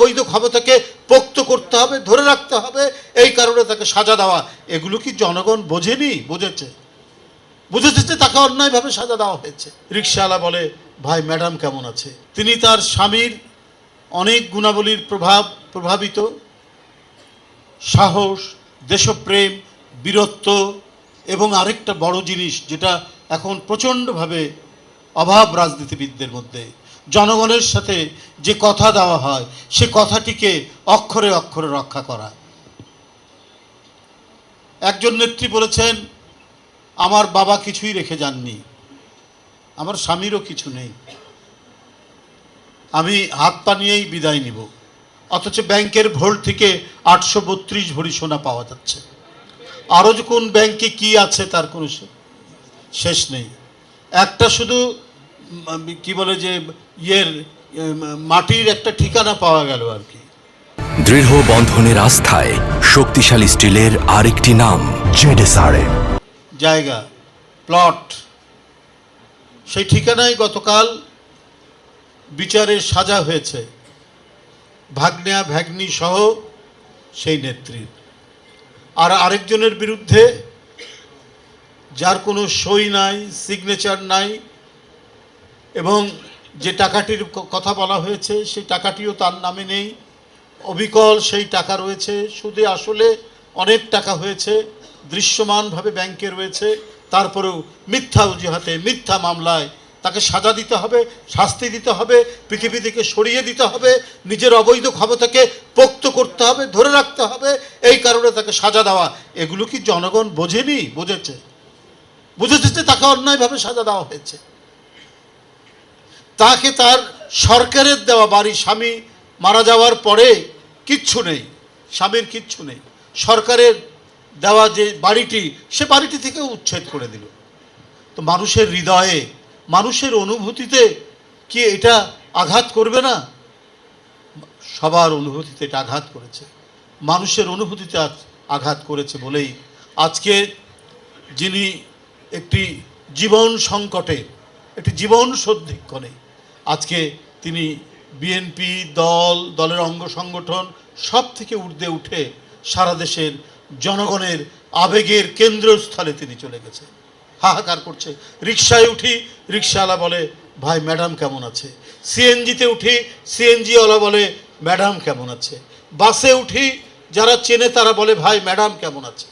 বৈধ ক্ষমতাকে পোক্ত করতে হবে, ধরে রাখতে হবে। এই কারণে তাকে সাজা দেওয়া। এগুলো কি জনগণ বোঝেনি? বুঝেছে? বুঝেছে যে তাকে অন্যায়ভাবে সাজা দেওয়া হয়েছে। রিক্সাওয়ালা বলে, ভাই, ম্যাডাম কেমন আছে? তিনি তার স্বামীর অনেক গুণাবলীর প্রভাব প্রভাবিত। সাহস, দেশপ্রেম, বীরত্ব এবং আরেকটা বড় জিনিস যেটা এখন প্রচণ্ডভাবে অভাব রাজনীতিবিদদের মধ্যে। জনগণের সাথে যে কথা দেওয়া হয়, সে কথাটিকে অক্ষরে অক্ষরে রক্ষা করা। একজন নেত্রী বলেছেন, আমার বাবা কিছুই রেখে যাননি, আমার স্বামীরও কিছু নেই। আমি হাত পা নিয়েই বিদায় নিব, অথচ ব্যাংকের ভোল্ট থেকে আটশো বত্রিশ ভরি সোনা পাওয়া যাচ্ছে। আরও কোন ব্যাংকে কি আছে তার কোনো শেষ নেই। একটা শুধু কি বলে যে ইয়ের মাটির একটা ঠিকানা পাওয়া গেল আর কি। দৃঢ় বন্ধনের আস্থায় শক্তিশালী স্টিলের আরেকটি নাম জেডেসআরএম। জায়গা প্লট সেই ঠিকানায় গতকাল বিচারের সাজা হয়েছে। ভাগ্নেয়া ভ্যাগ্নি সহ সেই নেত্রীর আর আরেকজনের বিরুদ্ধে যার কোনো সই নাই সিগনেচার নাই এবং যে টাকাটির কথা বলা হয়েছে, সেই টাকাটিও তার নামে নেই। অবিকল সেই টাকা রয়েছে। সুদে আসলে অনেক টাকা হয়েছে, দৃশ্যমানভাবে ব্যাংকে রয়েছে। তারপরেও মিথ্যা অজুহাতে, মিথ্যা মামলায় তাকে সাজা দিতে হবে, শাস্তি দিতে হবে, পৃথিবী থেকে সরিয়ে দিতে হবে, নিজের অবৈধ ক্ষমতাকে পোক্ত করতে হবে, ধরে রাখতে হবে। এই কারণে তাকে সাজা দেওয়া। এগুলো কি জনগণ বোঝেনি? বুঝেছে? বুঝেছে যে তাকে অন্যায়ভাবে সাজা দেওয়া হয়েছে। তাকে তার সরকারের দেওয়া বাড়ি স্বামী মারা যাওয়ার পরে কিচ্ছু নেই, স্বামীর কিচ্ছু নেই। সরকারের দেওয়া যে বাড়িটি, সে বাড়িটি থেকে উচ্ছেদ করে দিল। তো মানুষের হৃদয়ে, মানুষের অনুভূতিতে কি এটা আঘাত করবে না? সবার অনুভূতিতে এটা আঘাত করেছে। মানুষের অনুভূতিতে আঘাত করেছে বলেই আজকে যিনি একটি জীবন সংকটে, একটি জীবন সন্ধিক্ষণে আজকে তিনি বিএনপি দল, দলের অঙ্গ সংগঠন সব থেকে ঊর্ধ্বে উঠে সারা দেশের জনগণের আবেগের কেন্দ্রস্থলে তিনি চলে গেছে। হাহাকার করছে। রিক্সায় উঠি রিক্সাওয়ালা বলে, ভাই, ম্যাডাম কেমন আছে? সিএনজিতে উঠি, সিএনজিওয়ালা বলে, ম্যাডাম কেমন আছে? বাসে উঠি, যারা চেনে তারা বলে, ভাই, ম্যাডাম কেমন আছে?